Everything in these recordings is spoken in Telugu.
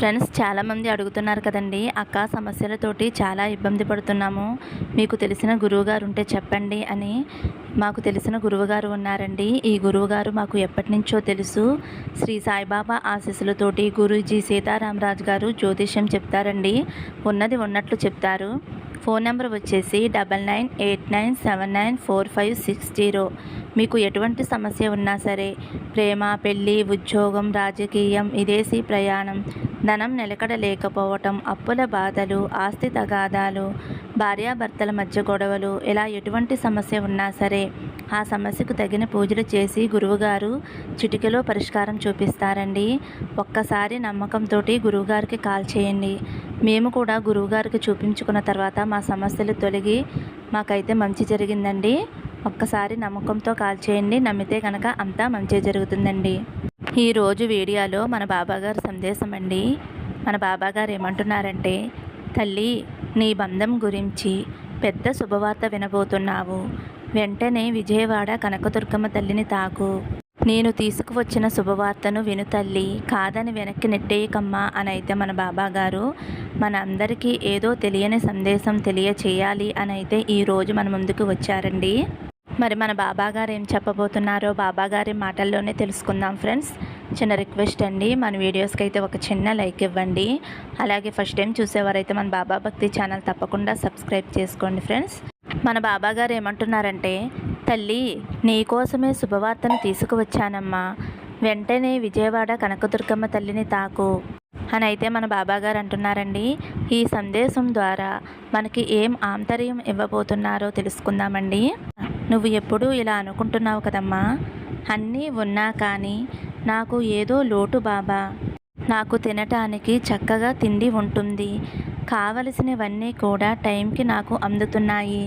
ఫ్రెండ్స్ చాలామంది అడుగుతున్నారు కదండి అక్క సమస్యలతోటి చాలా ఇబ్బంది పడుతున్నాము. మీకు తెలిసిన గురువుగారు ఉంటే చెప్పండి అని మాకు తెలిసిన గురువుగారు ఉన్నారండి. ఈ గురువుగారు మాకు ఎప్పటి నుంచో తెలుసు. శ్రీ సాయిబాబా ఆశీస్సులతోటి గురూజీ సీతారామరాజు గారు జ్యోతిష్యం చెప్తారండి. ఉన్నది ఉన్నట్లు చెప్తారు. ఫోన్ నెంబర్ వచ్చేసి double nine eight nine seven nine four five six zero. మీకు ఎటువంటి సమస్య ఉన్నా సరే ప్రేమ పెళ్ళి ఉద్యోగం రాజకీయం విదేశీ ప్రయాణం ధనం నిలకడ లేకపోవటం అప్పుల బాధలు ఆస్తి తగాదాలు భార్యాభర్తల మధ్య గొడవలు ఇలా ఎటువంటి సమస్య ఉన్నా సరే ఆ సమస్యకు తగిన పూజలు చేసి గురువుగారు చిటికలో పరిష్కారం చూపిస్తారండి. ఒక్కసారి నమ్మకంతో గురువుగారికి కాల్ చేయండి. మేము కూడా గురువుగారికి చూపించుకున్న తర్వాత మా సమస్యలు తొలగి మాకైతే మంచి జరిగిందండి. ఒక్కసారి నమ్మకంతో కాల్ చేయండి. నమ్మితే కనుక అంతా మంచి జరుగుతుందండి. ఈరోజు వీడియోలో మన బాబాగారు సందేశం అండి మన బాబాగారు ఏమంటున్నారంటే తల్లి నీ బంధం గురించి పెద్ద శుభవార్త వినబోతున్నావు. వెంటనే విజయవాడ కనకదుర్గమ్మ తల్లిని తాకు. నేను తీసుకువచ్చిన శుభవార్తను విను తల్లి. కాదని వెనక్కి నెట్టేయకమ్మా అని అయితే మన బాబాగారు మన అందరికీ ఏదో తెలియని సందేశం తెలియచేయాలి అని అయితే ఈరోజు మన ముందుకు వచ్చారండి. మరి మన బాబా గారు ఏం చెప్పబోతున్నారో బాబాగారి మాటల్లోనే తెలుసుకుందాం ఫ్రెండ్స్. చిన్న రిక్వెస్ట్ అండి మన వీడియోస్కి అయితే ఒక చిన్న లైక్ ఇవ్వండి. అలాగే ఫస్ట్ టైం చూసేవారైతే మన బాబా భక్తి ఛానల్ తప్పకుండా సబ్స్క్రైబ్ చేసుకోండి ఫ్రెండ్స్. మన బాబా గారు ఏమంటున్నారంటే తల్లి నీకోసమే శుభవార్తను తీసుకువచ్చానమ్మా. వెంటనే విజయవాడ కనకదుర్గమ్మ తల్లిని తాకు. అని అయితే మన బాబాగారు అంటున్నారండి ఈ సందేశం ద్వారా మనకి ఏం ఆంతర్యం ఇవ్వబోతున్నారో తెలుసుకుందామండి. నువ్వు ఎప్పుడూ ఇలా అనుకుంటున్నావు కదమ్మా. అన్నీ ఉన్నా కానీ నాకు ఏదో లోటు బాబా. నాకు తినటానికి చక్కగా తిండి ఉంటుంది. కావలసినవన్నీ కూడా టైంకి నాకు అందుతున్నాయి.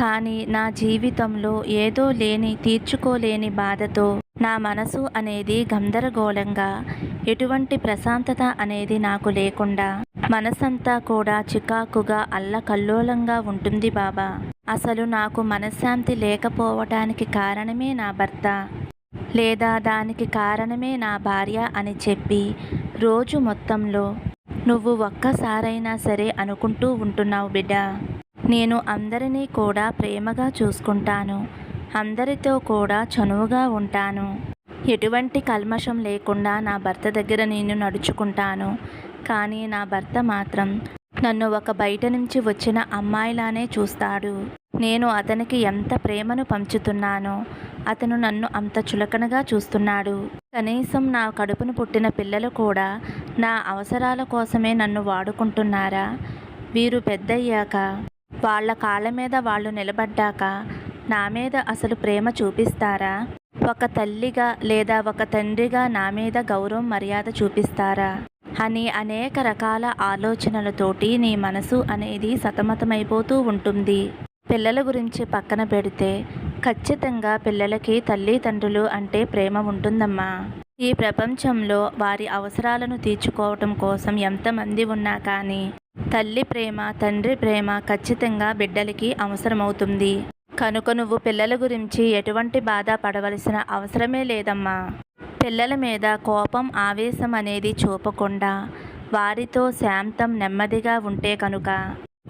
కానీ నా జీవితంలో ఏదో లేని తీర్చుకోలేని బాధతో నా మనసు అనేది గందరగోళంగా ఎటువంటి ప్రశాంతత అనేది నాకు లేకుండా మనసంతా కూడా చికాకుగా అల్లకల్లోలంగా ఉంటుంది బాబా. అసలు నాకు మనశ్శాంతి లేకపోవటానికి కారణమే నా భర్త. లేదా దానికి కారణమే నా భార్య అని చెప్పి రోజు మొత్తంలో నువ్వు ఒక్కసారైనా సరే అనుకుంటూ ఉంటున్నావు బిడ్డ. నేను అందరినీ కూడా ప్రేమగా చూసుకుంటాను. అందరితో కూడా చనువుగా ఉంటాను. ఎటువంటి కల్మషం లేకుండా నా భర్త దగ్గర నేను నడుచుకుంటాను. కానీ నా భర్త మాత్రం నన్ను ఒక బయట నుంచి వచ్చిన అమ్మాయిలానే చూస్తాడు. నేను అతనికి ఎంత ప్రేమను పంచుతున్నానో అతను నన్ను అంత చులకనగా చూస్తున్నాడు. కనీసం నా కడుపును పుట్టిన పిల్లలు కూడా నా అవసరాల కోసమే నన్ను వాడుకుంటున్నారా? వీరు పెద్దయ్యాక వాళ్ళ కాళ్ళ మీద వాళ్ళు నిలబడ్డాక నా మీద అసలు ప్రేమ చూపిస్తారా? ఒక తల్లిగా లేదా ఒక తండ్రిగా నా మీద గౌరవం మర్యాద చూపిస్తారా? అని అనేక రకాల ఆలోచనలతోటి నీ మనసు అనేది సతమతమైపోతూ ఉంటుంది. పిల్లల గురించి పక్కన పెడితే ఖచ్చితంగా పిల్లలకి తల్లిదండ్రులు అంటే ప్రేమ ఉంటుందమ్మా. ఈ ప్రపంచంలో వారి అవసరాలను తీర్చుకోవటం కోసం ఎంతమంది ఉన్నా కానీ తల్లి ప్రేమ తండ్రి ప్రేమ ఖచ్చితంగా బిడ్డలకి అవసరమవుతుంది. కనుక నువ్వు పిల్లల గురించి ఎటువంటి బాధ పడవలసిన అవసరమే లేదమ్మా. పిల్లల మీద కోపం ఆవేశం అనేది చూపకుండా వారితో శాంతం నెమ్మదిగా ఉంటే కనుక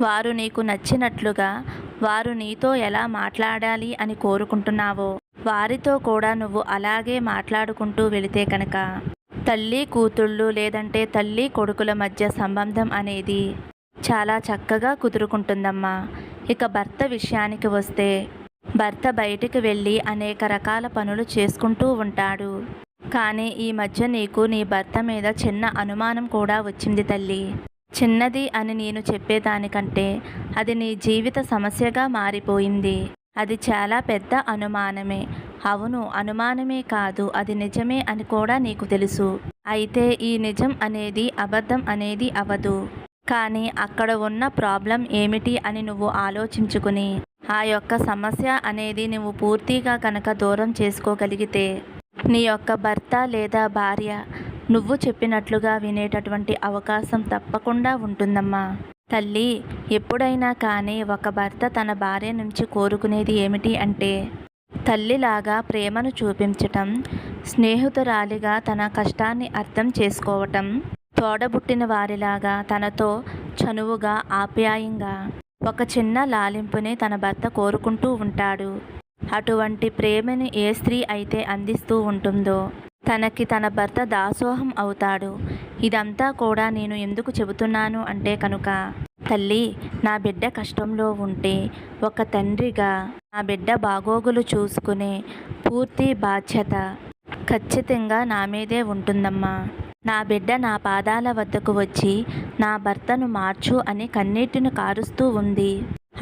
వారు నీకు నచ్చినట్లుగా వారు నీతో ఎలా మాట్లాడాలి అని కోరుకుంటున్నావో వారితో కూడా నువ్వు అలాగే మాట్లాడుకుంటూ వెళితే కనుక తల్లి కూతుళ్ళు లేదంటే తల్లి కొడుకుల మధ్య సంబంధం అనేది చాలా చక్కగా కుదురుకుంటుందమ్మా. ఇక భర్త విషయానికి వస్తే భర్త బయటికి వెళ్ళి అనేక రకాల పనులు చేసుకుంటూ ఉంటాడు. కానీ ఈ మధ్య నీకు నీ భర్త మీద చిన్న అనుమానం కూడా వచ్చింది తల్లి. చిన్నది అని నేను చెప్పేదానికంటే అది నీ జీవిత సమస్యగా మారిపోయింది. అది చాలా పెద్ద అనుమానమే. అవును అనుమానమే కాదు అది నిజమే అని కూడా నీకు తెలుసు. అయితే ఈ నిజం అనేది అబద్ధం అనేది అవదు. కానీ అక్కడ ఉన్న ప్రాబ్లం ఏమిటి అని నువ్వు ఆలోచించుకుని ఆ యొక్క సమస్య అనేది నువ్వు పూర్తిగా కనుక దూరం చేసుకోగలిగితే నీ యొక్క భర్త లేదా భార్య నువ్వు చెప్పినట్లుగా వినేటటువంటి అవకాశం తప్పకుండా ఉంటుందమ్మా. తల్లి ఎప్పుడైనా కానీ ఒక భర్త తన భార్య నుంచి కోరుకునేది ఏమిటి అంటే తల్లిలాగా ప్రేమను చూపించటం స్నేహితురాలిగా తన కష్టాన్ని అర్థం చేసుకోవటం తోడబుట్టిన వారిలాగా తనతో చనువుగా ఆప్యాయంగా ఒక చిన్న లాలింపుని తన భర్త కోరుకుంటూ ఉంటాడు. అటువంటి ప్రేమని ఏ స్త్రీ అయితే అందిస్తూ ఉంటుందో తనకి తన భర్త దాసోహం అవుతాడు. ఇదంతా కూడా నేను ఎందుకు చెబుతున్నాను అంటే కనుక తల్లి నా బిడ్డ కష్టంలో ఉంటే ఒక తండ్రిగా నా బిడ్డ బాగోగులు చూసుకునే పూర్తి బాధ్యత ఖచ్చితంగా నా మీదే ఉంటుందమ్మా. నా బిడ్డ నా పాదాల వద్దకు వచ్చి నా భర్తను మార్చు అని కన్నీటిని కారుస్తూ ఉంది.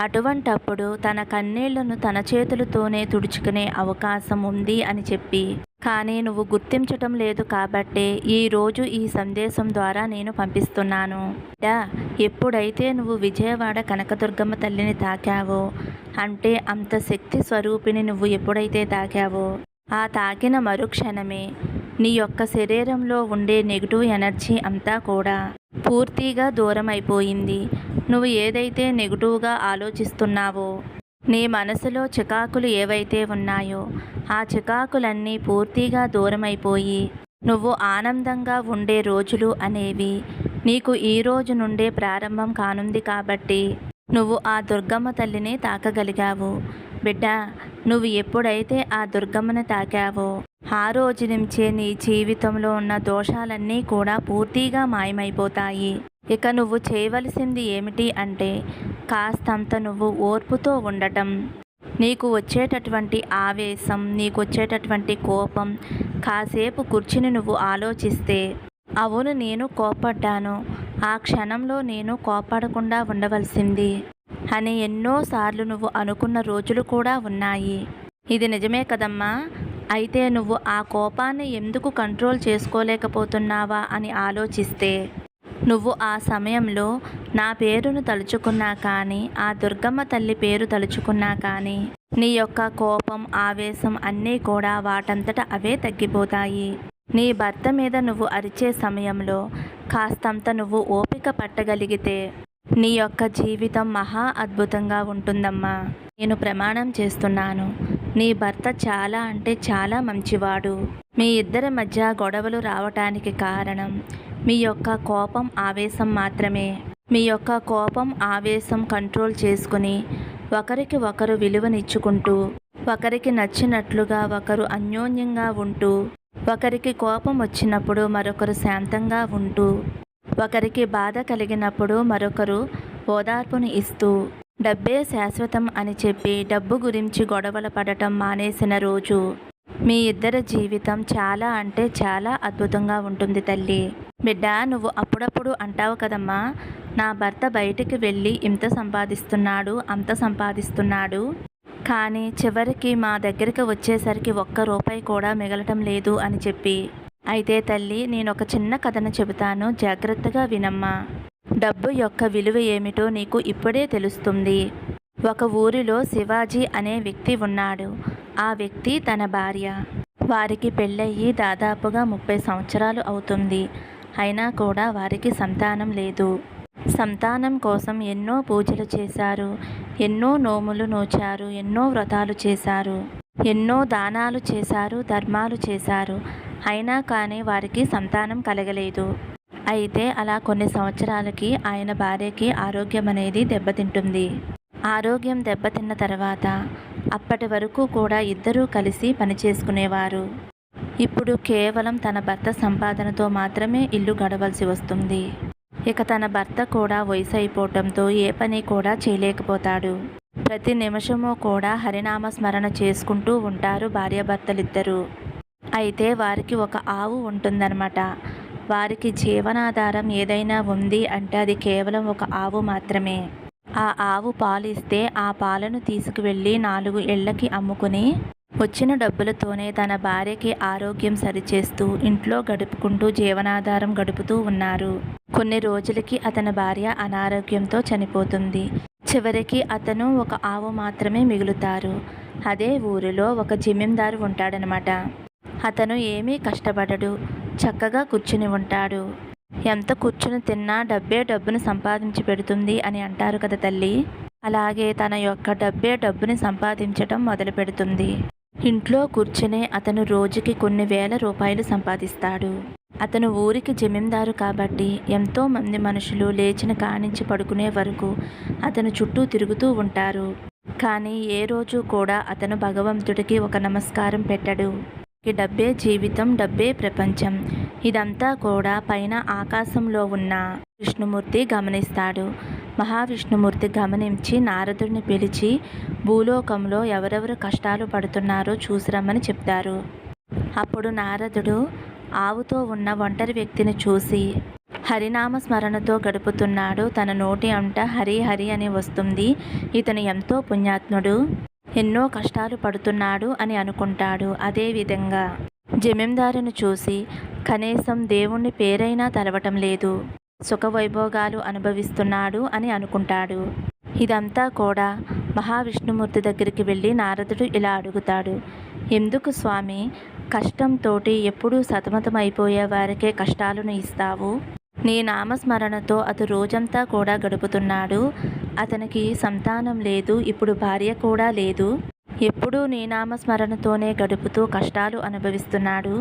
అటువంటప్పుడు తన కన్నీళ్ళను తన చేతులతోనే తుడుచుకునే అవకాశం ఉంది అని చెప్పి. కానీ నువ్వు గుర్తించటం లేదు కాబట్టే ఈరోజు ఈ సందేశం ద్వారా నేను పంపిస్తున్నాను. డా ఎప్పుడైతే నువ్వు విజయవాడ కనకదుర్గమ్మ తల్లిని తాకావో అంటే అంత శక్తి స్వరూపిణి నువ్వు ఎప్పుడైతే తాకావో ఆ తాకిన మరుక్షణమే. నీ యొక్క శరీరంలో ఉండే నెగిటివ్ ఎనర్జీ అంతా కూడా పూర్తిగా దూరం అయిపోయింది నువ్వు ఏదైతే నెగిటివ్గా ఆలోచిస్తున్నావో నీ మనసులో చికాకులు ఏవైతే ఉన్నాయో ఆ చికాకులన్నీ పూర్తిగా దూరమైపోయి నువ్వు ఆనందంగా ఉండే రోజులు అనేవి నీకు ఈ రోజు నుండే ప్రారంభం కానుంది కాబట్టి నువ్వు ఆ దుర్గమ్మ తల్లిని తాకగలిగావు. బిడ్డ నువ్వు ఎప్పుడైతే ఆ దుర్గమ్మను తాకావో ఆ రోజు నుంచే నీ జీవితంలో ఉన్న దోషాలన్నీ కూడా పూర్తిగా మాయమైపోతాయి. ఇక నువ్వు చేయవలసింది ఏమిటి అంటే కాస్తంత నువ్వు ఓర్పుతో ఉండటం. నీకు వచ్చేటటువంటి ఆవేశం నీకు వచ్చేటటువంటి కోపం కాసేపు కూర్చుని నువ్వు ఆలోచిస్తే అవును నేను కోపడ్డాను ఆ క్షణంలో నేను కోపడకుండా ఉండవలసింది. అని ఎన్నోసార్లు నువ్వు అనుకున్న రోజులు కూడా ఉన్నాయి. ఇది నిజమే కదమ్మా. అయితే నువ్వు ఆ కోపాన్ని ఎందుకు కంట్రోల్ చేసుకోలేకపోతున్నావా అని ఆలోచిస్తే నువ్వు ఆ సమయంలో నా పేరును తలుచుకున్నా కానీ ఆ దుర్గమ్మ తల్లి పేరు తలుచుకున్నా కానీ నీ యొక్క కోపం ఆవేశం అన్నీ కూడా వాటంతట అవే తగ్గిపోతాయి. నీ భర్త మీద నువ్వు అరిచే సమయంలో కాస్తంత నువ్వు ఓపిక పట్టగలిగితే నీ యొక్క జీవితం మహా అద్భుతంగా ఉంటుందమ్మా. నేను ప్రమాణం చేస్తున్నాను. నీ భర్త చాలా అంటే చాలా మంచివాడు. మీ ఇద్దరి మధ్య గొడవలు రావటానికి కారణం మీ యొక్క కోపం ఆవేశం మాత్రమే. మీ యొక్క కోపం ఆవేశం కంట్రోల్ చేసుకుని ఒకరికి ఒకరు విలువనిచ్చుకుంటూ ఒకరికి నచ్చినట్లుగా ఒకరు అన్యోన్యంగా ఉంటూ ఒకరికి కోపం వచ్చినప్పుడు మరొకరు శాంతంగా ఉంటూ ఒకరికి బాధ కలిగినప్పుడు మరొకరు ఓదార్పును ఇస్తూ డబ్బే శాశ్వతం అని చెప్పి డబ్బు గురించి గొడవలు పడటం మానేసిన రోజు మీ ఇద్దరి జీవితం చాలా అంటే చాలా అద్భుతంగా ఉంటుంది తల్లి. బిడ్డ నువ్వు అప్పుడప్పుడు అంటావు కదమ్మా నా భర్త బయటికి వెళ్ళి ఇంత సంపాదిస్తున్నాడు అంత సంపాదిస్తున్నాడు. కానీ చివరికి మా దగ్గరికి వచ్చేసరికి ఒక్క రూపాయి కూడా మిగలటం లేదు అని చెప్పి అయితే తల్లి నేను ఒక చిన్న కథను చెబుతాను. జాగ్రత్తగా వినమ్మా. డబ్బు యొక్క విలువ ఏమిటో నీకు ఇప్పుడే తెలుస్తుంది. ఒక ఊరిలో శివాజీ అనే వ్యక్తి ఉన్నాడు. ఆ వ్యక్తి తన భార్య. వారికి పెళ్ళయ్యి దాదాపుగా ముప్పై సంవత్సరాలు అవుతుంది. అయినా కూడా వారికి సంతానం లేదు. సంతానం కోసం ఎన్నో పూజలు చేశారు. ఎన్నో నోములు నోచారు. ఎన్నో వ్రతాలు చేశారు. ఎన్నో దానాలు చేశారు. ధర్మాలు చేశారు. అయినా కానీ వారికి సంతానం కలగలేదు. అయితే అలా కొన్ని సంవత్సరాలకి ఆయన భార్యకి ఆరోగ్యం అనేది దెబ్బతింటుంది. ఆరోగ్యం దెబ్బతిన్న తర్వాత అప్పటి వరకు కూడా ఇద్దరూ కలిసి పనిచేసుకునేవారు ఇప్పుడు కేవలం తన భర్త సంపాదనతో మాత్రమే ఇల్లు గడవలసి వస్తుంది. ఇక తన భర్త కూడా వయసు అయిపోవటంతో ఏ పని కూడా చేయలేకపోతాడు. ప్రతి నిమిషము కూడా హరినామ స్మరణ చేసుకుంటూ ఉంటారు భార్యాభర్తలిద్దరూ. అయితే వారికి ఒక ఆవు ఉంటుందన్నమాట. వారికి జీవనాధారం ఏదైనా ఉంది అంటే అది కేవలం ఒక ఆవు మాత్రమే. ఆ ఆవు పాలు ఇస్తే ఆ పాలను తీసుకువెళ్ళి నాలుగు ఇళ్ళకి అమ్ముకుని వచ్చిన డబ్బులతోనే తన భార్యకి ఆరోగ్యం సరిచేస్తూ ఇంట్లో గడుపుకుంటూ జీవనాధారం గడుపుతూ ఉన్నారు. కొన్ని రోజులకి అతని భార్య అనారోగ్యంతో చనిపోతుంది. చివరికి అతను ఒక ఆవు మాత్రమే మిగులుతారు. అదే ఊరిలో ఒక జమీందారు ఉంటాడనమాట అతను ఏమీ కష్టపడడు. చక్కగా కూర్చుని ఉంటాడు. ఎంత కూర్చుని తిన్నా డబ్బే డబ్బును సంపాదించి పెడుతుంది అని అంటారు కదా తల్లి. అలాగే తన యొక్క డబ్బే డబ్బుని సంపాదించటం మొదలు పెడుతుంది. ఇంట్లో కూర్చునే అతను రోజుకి కొన్ని వేల రూపాయలు సంపాదిస్తాడు. అతను ఊరికి జమీందారు కాబట్టి ఎంతో మంది మనుషులు లేచిన కానించి పడుకునే వరకు అతను చుట్టూ తిరుగుతూ ఉంటారు. కానీ ఏ రోజు కూడా అతను భగవంతుడికి ఒక నమస్కారం పెట్టడు. డబ్బే జీవితం డబ్బే ప్రపంచం. ఇదంతా కూడా పైన ఆకాశంలో ఉన్న విష్ణుమూర్తి గమనిస్తాడు. మహావిష్ణుమూర్తి గమనించి నారదుడిని పిలిచి భూలోకంలో ఎవరెవరు కష్టాలు పడుతున్నారో చూసిరమ్మని చెప్తారు. అప్పుడు నారదుడు ఆవుతో ఉన్న ఒంటరి వ్యక్తిని చూసి హరినామ స్మరణతో గడుపుతున్నాడు. తన నోటి అంట హరి హరి అని వస్తుంది. ఇతను ఎంతో పుణ్యాత్ముడు. ఎన్నో కష్టాలు పడుతున్నాడు అని అనుకుంటాడు. అదేవిధంగా జమీందారును చూసి కనీసం దేవుణ్ణి పేరైనా తలవటం లేదు. సుఖవైభోగాలు అనుభవిస్తున్నాడు అని అనుకుంటాడు. ఇదంతా కూడా మహావిష్ణుమూర్తి దగ్గరికి వెళ్ళి నారదుడు ఇలా అడుగుతాడు. ఎందుకు స్వామి? కష్టంతోటి ఎప్పుడూ సతమతమైపోయే వారికే కష్టాలను ఇస్తావు? నీ నామస్మరణతో అతను రోజంతా కూడా గడుపుతున్నాడు. అతనికి సంతానం లేదు ఇప్పుడు భార్య కూడా లేదు. ఎప్పుడూ నీ నామస్మరణతోనే గడుపుతూ కష్టాలు అనుభవిస్తున్నాడు.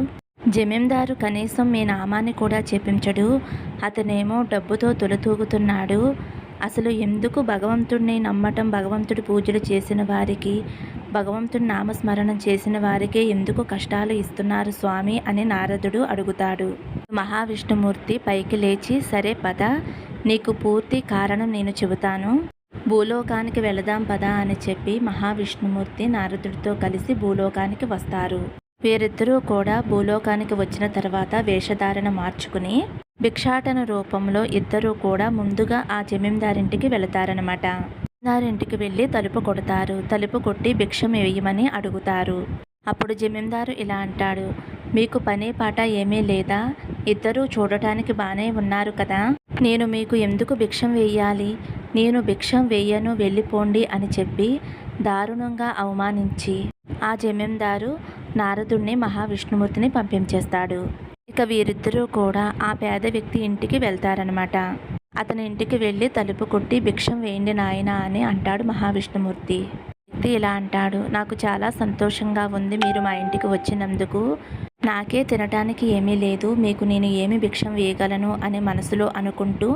జమీందారు కనీసం మీ నామాన్ని కూడా చెప్పించడు అతనేమో డబ్బుతో తొలతూగుతున్నాడు. అసలు ఎందుకు భగవంతుడిని నమ్మటం భగవంతుడి పూజలు చేసిన వారికి భగవంతుడి నామస్మరణం చేసిన వారికే ఎందుకు కష్టాలు ఇస్తున్నారు స్వామి అని నారదుడు అడుగుతాడు. మహావిష్ణుమూర్తి పైకి లేచి సరే పద నీకు పూర్తి కారణం నేను చెబుతాను. భూలోకానికి వెళదాం పద అని చెప్పి మహావిష్ణుమూర్తి నారదుడితో కలిసి భూలోకానికి వస్తారు. వీరిద్దరూ కూడా భూలోకానికి వచ్చిన తర్వాత వేషధారణ మార్చుకుని భిక్షాటన రూపంలో ఇద్దరూ కూడా ముందుగా ఆ జమీందారింటికి వెళతారనమాట జమీందారింటికి వెళ్ళి తలుపు కొడతారు. తలుపు కొట్టి భిక్షం వేయమని అడుగుతారు. అప్పుడు జమీందారు ఇలా అంటాడు మీకు పని పాట ఏమీ లేదా? ఇద్దరూ చూడటానికి బాగానే ఉన్నారు కదా. నేను మీకు ఎందుకు భిక్షం వేయాలి? నేను భిక్షం వేయను వెళ్ళిపోండి అని చెప్పి దారుణంగా అవమానించి ఆ జమీందారు నారదుణ్ణి మహావిష్ణుమూర్తిని పంపించేస్తాడు. ఇక వీరిద్దరూ కూడా ఆ పేద వ్యక్తి ఇంటికి వెళ్తారనమాట అతని ఇంటికి వెళ్ళి తలుపు కొట్టి భిక్షం వేయండి నాయన అని అంటాడు మహావిష్ణుమూర్తి. వ్యక్తి ఇలా అంటాడు నాకు చాలా సంతోషంగా ఉంది మీరు మా ఇంటికి వచ్చినందుకు. నాకే తినటానికి ఏమీ లేదు మీకు నేను ఏమి భిక్షం వేయగలను అని మనసులో అనుకుంటూ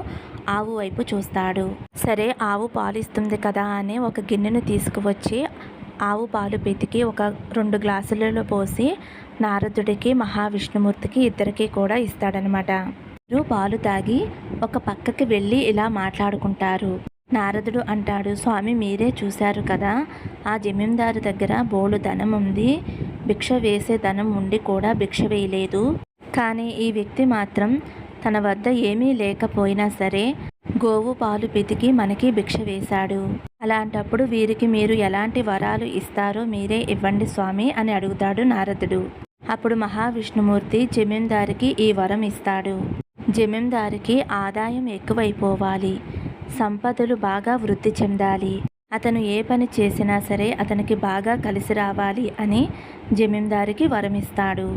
ఆవు వైపు చూస్తాడు. సరే ఆవు పాలు ఇస్తుంది కదా అని ఒక గిన్నెను తీసుకువచ్చి ఆవు పాలు పితికి ఒక రెండు గ్లాసులలో పోసి నారదుడికి మహావిష్ణుమూర్తికి ఇద్దరికీ కూడా ఇస్తాడనమాట. ఇద్దరు పాలు తాగి ఒక పక్కకి వెళ్ళి ఇలా మాట్లాడుకుంటారు. నారదుడు అంటాడు స్వామి మీరే చూశారు కదా ఆ జమీందారు దగ్గర బోలు ధనం ఉంది. భిక్ష వేసే ధనం ఉండి కూడా భిక్ష వేయలేదు. కానీ ఈ వ్యక్తి మాత్రం తన వద్ద ఏమీ లేకపోయినా సరే గోవు పాలు పితికి మనకి భిక్ష వేశాడు. అలాంటప్పుడు వీరికి మీరు ఎలాంటి వరాలు ఇస్తారో మీరే ఇవ్వండి స్వామి అని అడుగుతాడు నారదుడు. అప్పుడు మహావిష్ణుమూర్తి జమీందారికి ఈ వరం ఇస్తాడు. జమీందారికి ఆదాయం ఎక్కువైపోవాలి. సంపదలు బాగా వృద్ధి చెందాలి. అతను ఏ పని చేసినా సరే అతనికి బాగా కలిసి రావాలి అని జమీందారికి వరమిస్తాడు.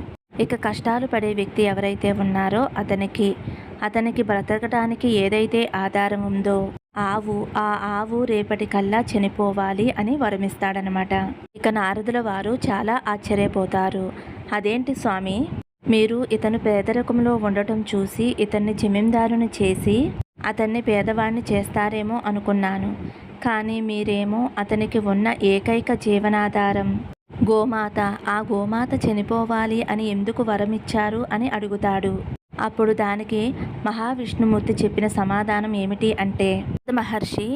ఇక కష్టాలు పడే వ్యక్తి ఎవరైతే ఉన్నారో అతనికి అతనికి బ్రతకడానికి ఏదైతే ఆధారం ఉందో ఆవు ఆ ఆవు రేపటి కల్లా చనిపోవాలి అని వరమిస్తాడనమాట. ఇక నారదుల వారు చాలా ఆశ్చర్యపోతారు. అదేంటి స్వామి? మీరు ఇతను పేదరికంలో ఉండటం చూసి ఇతన్ని జమీందారుని చేసి అతన్ని పేదవాడిని చేస్తారేమో అనుకున్నాను. కానీ మీరేమో అతనికి ఉన్న ఏకైక జీవనాధారం. గోమాత ఆ గోమాత చనిపోవాలి అని ఎందుకు వరమిచ్చారు అని అడుగుతాడు. అప్పుడు దానికి మహావిష్ణుమూర్తి చెప్పిన సమాధానం ఏమిటి అంటే మహర్షి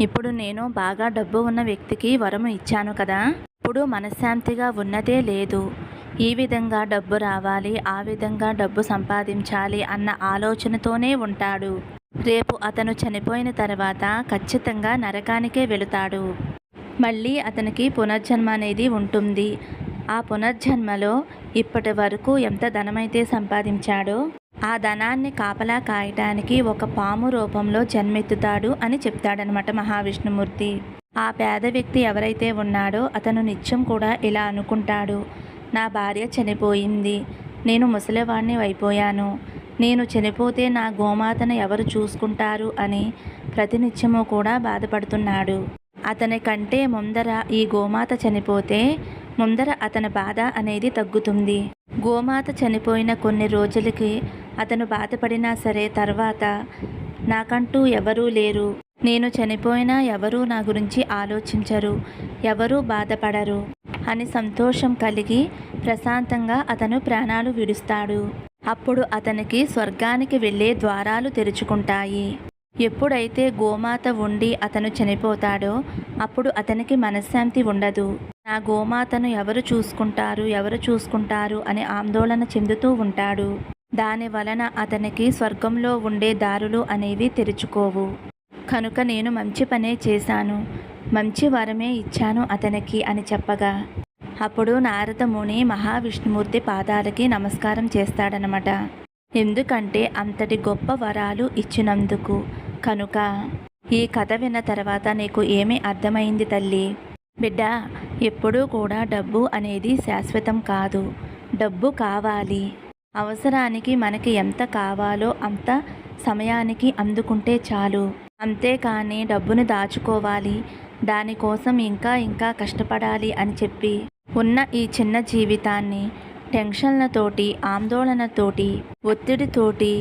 ఇప్పుడు నేను బాగా డబ్బు ఉన్న వ్యక్తికి వరము ఇచ్చాను కదా. ఇప్పుడు మనశ్శాంతిగా ఉన్నదే లేదు. ఈ విధంగా డబ్బు రావాలి ఆ విధంగా డబ్బు సంపాదించాలి అన్న ఆలోచనతోనే ఉంటాడు. రేపు అతను చనిపోయిన తర్వాత ఖచ్చితంగా నరకానికే వెళుతాడు. మళ్ళీ అతనికి పునర్జన్మ అనేది ఉంటుంది. ఆ పునర్జన్మలో ఇప్పటి వరకు ఎంత ధనమైతే సంపాదించాడో ఆ ధనాన్ని కాపలా కాయటానికి ఒక పాము రూపంలో జన్మెత్తుతాడు అని చెప్తాడనమాట మహావిష్ణుమూర్తి. ఆ పేద వ్యక్తి ఎవరైతే ఉన్నాడో అతను నిత్యం కూడా ఇలా అనుకుంటాడు. నా భార్య చనిపోయింది. నేను ముసలివాణ్ణి అయిపోయాను. నేను చనిపోతే నా గోమాతను ఎవరు చూసుకుంటారు అని ప్రతినిత్యము కూడా బాధపడుతున్నాడు. అతని కంటే ముందర ఈ గోమాత చనిపోతే ముందర అతని బాధ అనేది తగ్గుతుంది. గోమాత చనిపోయిన కొన్ని రోజులకి అతను బాధపడినా సరే తర్వాత నాకంటూ ఎవరూ లేరు. నేను చనిపోయినా ఎవరూ నా గురించి ఆలోచించరు. ఎవరూ బాధపడరు. అని సంతోషం కలిగి ప్రశాంతంగా అతను ప్రాణాలు విడుస్తాడు. అప్పుడు అతనికి స్వర్గానికి వెళ్ళే ద్వారాలు తెరుచుకుంటాయి. ఎప్పుడైతే గోమాత ఉండి అతను చనిపోతాడో అప్పుడు అతనికి మనశ్శాంతి ఉండదు. నా గోమాతను ఎవరు చూసుకుంటారు ఎవరు చూసుకుంటారు అని ఆందోళన చెందుతూ ఉంటాడు. దాని వలన అతనికి స్వర్గంలో ఉండే దారులు అనేవి తెరుచుకోవు. కనుక నేను మంచి పనే చేశాను. మంచి వరమే ఇచ్చాను అతనికి అని చెప్పగా. అప్పుడు నారద ముని మహావిష్ణుమూర్తి పాదాలకి నమస్కారం చేస్తాడనమాట. ఎందుకంటే అంతటి గొప్ప వరాలు ఇచ్చినందుకు. కనుక ఈ కథ విన్న తర్వాత నీకు ఏమి అర్థమైంది తల్లి? బిడ్డ ఎప్పుడూ కూడా డబ్బు అనేది శాశ్వతం కాదు. డబ్బు కావాలి. అవసరానికి మనకి ఎంత కావాలో అంత సమయానికి అందుకుంటే చాలు. అంతేకాని డబ్బును దాచుకోవాలి. దానికోసం ఇంకా ఇంకా కష్టపడాలి అని చెప్పి ఉన్న ఈ చిన్న జీవితాన్ని టెన్షన్లతోటి ఆందోళనతోటి ఒత్తిడితోటి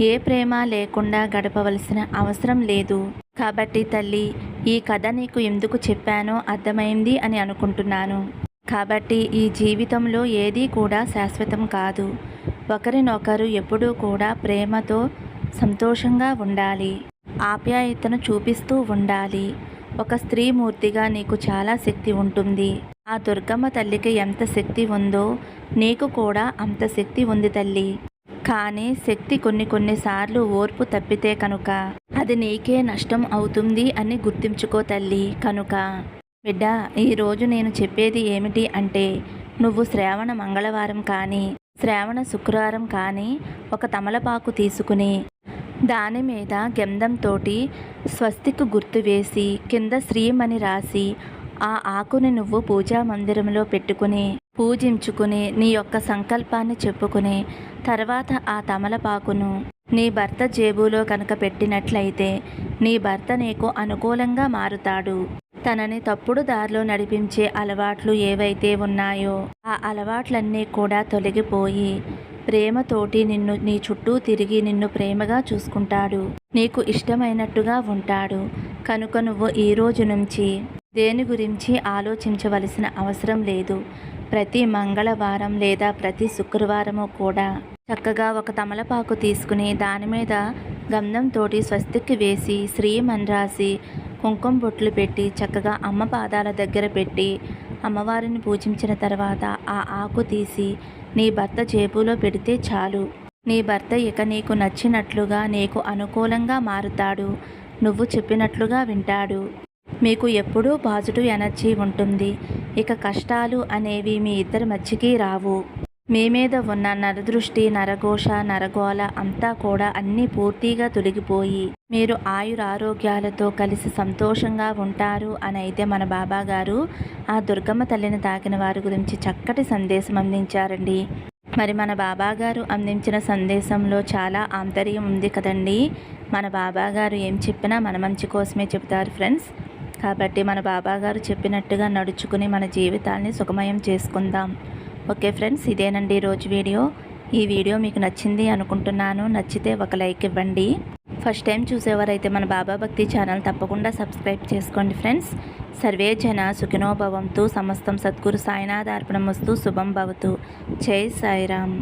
ఏ ప్రేమ లేకుండా గడపవలసిన అవసరం లేదు. కాబట్టి తల్లి ఈ కథ నీకు ఎందుకు చెప్పానో అర్థమైంది అని అనుకుంటున్నాను. కాబట్టి ఈ జీవితంలో ఏదీ కూడా శాశ్వతం కాదు. ఒకరినొకరు ఎప్పుడూ కూడా ప్రేమతో సంతోషంగా ఉండాలి. ఆప్యాయతను చూపిస్తూ ఉండాలి. ఒక స్త్రీమూర్తిగా నీకు చాలా శక్తి ఉంటుంది. ఆ దుర్గమ్మ తల్లికి ఎంత శక్తి ఉందో నీకు కూడా అంత శక్తి ఉంది తల్లి. కానీ శక్తి కొన్ని కొన్నిసార్లు ఓర్పు తప్పితే కనుక అది నీకే నష్టం అవుతుంది అని గుర్తుంచుకో తల్లి. కనుక బిడ్డ ఈరోజు నేను చెప్పేది ఏమిటి అంటే నువ్వు శ్రావణ మంగళవారం కానీ శ్రావణ శుక్రవారం కానీ ఒక తమలపాకు తీసుకుని దాని మీద గంధంతోటి స్వస్తికు గుర్తు వేసి కింద శ్రీమని రాసి ఆ ఆకుని నువ్వు పూజా మందిరంలో పెట్టుకుని పూజించుకుని నీ యొక్క సంకల్పాన్ని చెప్పుకుని తర్వాత ఆ తమలపాకును నీ భర్త జేబులో కనుక పెట్టినట్లయితే నీ భర్త నీకు అనుకూలంగా మారుతాడు. తనని తప్పుడు దారిలో నడిపించే అలవాట్లు ఏవైతే ఉన్నాయో ఆ అలవాట్లన్నీ కూడా తొలగిపోయి ప్రేమతోటి నిన్ను నీ చుట్టూ తిరిగి నిన్ను ప్రేమగా చూసుకుంటాడు. నీకు ఇష్టమైనట్టుగా ఉంటాడు. కనుక నువ్వు ఈ రోజు నుంచి దేని గురించి ఆలోచించవలసిన అవసరం లేదు. ప్రతి మంగళవారం లేదా ప్రతి శుక్రవారము కూడా చక్కగా ఒక తమలపాకు తీసుకుని దాని మీద గంధంతోటి స్వస్తికి వేసి శ్రీమన్ రాసి కుంకుమ బొట్లు పెట్టి చక్కగా అమ్మ పాదాల దగ్గర పెట్టి అమ్మవారిని పూజించిన తర్వాత ఆ ఆకు తీసి నీ భర్త జేబులో పెడితే చాలు. నీ భర్త ఇక నీకు నచ్చినట్లుగా నీకు అనుకూలంగా మారుతాడు. నువ్వు చెప్పినట్లుగా వింటాడు. మీకు ఎప్పుడూ పాజిటివ్ ఎనర్జీ ఉంటుంది. ఇక కష్టాలు అనేవి మీ ఇద్దరి మధ్యకి రావు. మీ మీద ఉన్న నరదృష్టి నరఘోష నరగోళ అంతా కూడా అన్నీ పూర్తిగా తొలగిపోయి మీరు ఆయురారోగ్యాలతో కలిసి సంతోషంగా ఉంటారు అని అయితే మన బాబా గారు ఆ దుర్గమ్మ తల్లిని తాకిన వారి గురించి చక్కటి సందేశం అందించారండి. మరి మన బాబా గారు అందించిన సందేశంలో చాలా ఆంతర్యం ఉంది కదండి. మన బాబా గారు ఏం చెప్పినా మన మంచి కోసమే చెప్తారు ఫ్రెండ్స్. కాబట్టి మన బాబా గారు చెప్పినట్టుగా నడుచుకుని మన జీవితాన్ని సుఖమయం చేసుకుందాం. ఓకే ఫ్రెండ్స్ ఇదేనండి ఈరోజు వీడియో. ఈ వీడియో మీకు నచ్చింది అనుకుంటున్నాను. నచ్చితే ఒక లైక్ ఇవ్వండి. ఫస్ట్ టైం చూసేవారైతే మన బాబా భక్తి ఛానల్ తప్పకుండా సబ్స్క్రైబ్ చేసుకోండి ఫ్రెండ్స్. సర్వే జన సుఖినోభవంతు సమస్తం సద్గురు సాయినాథార్పణం వస్తూ శుభం భవతు. జై సాయిరామ్.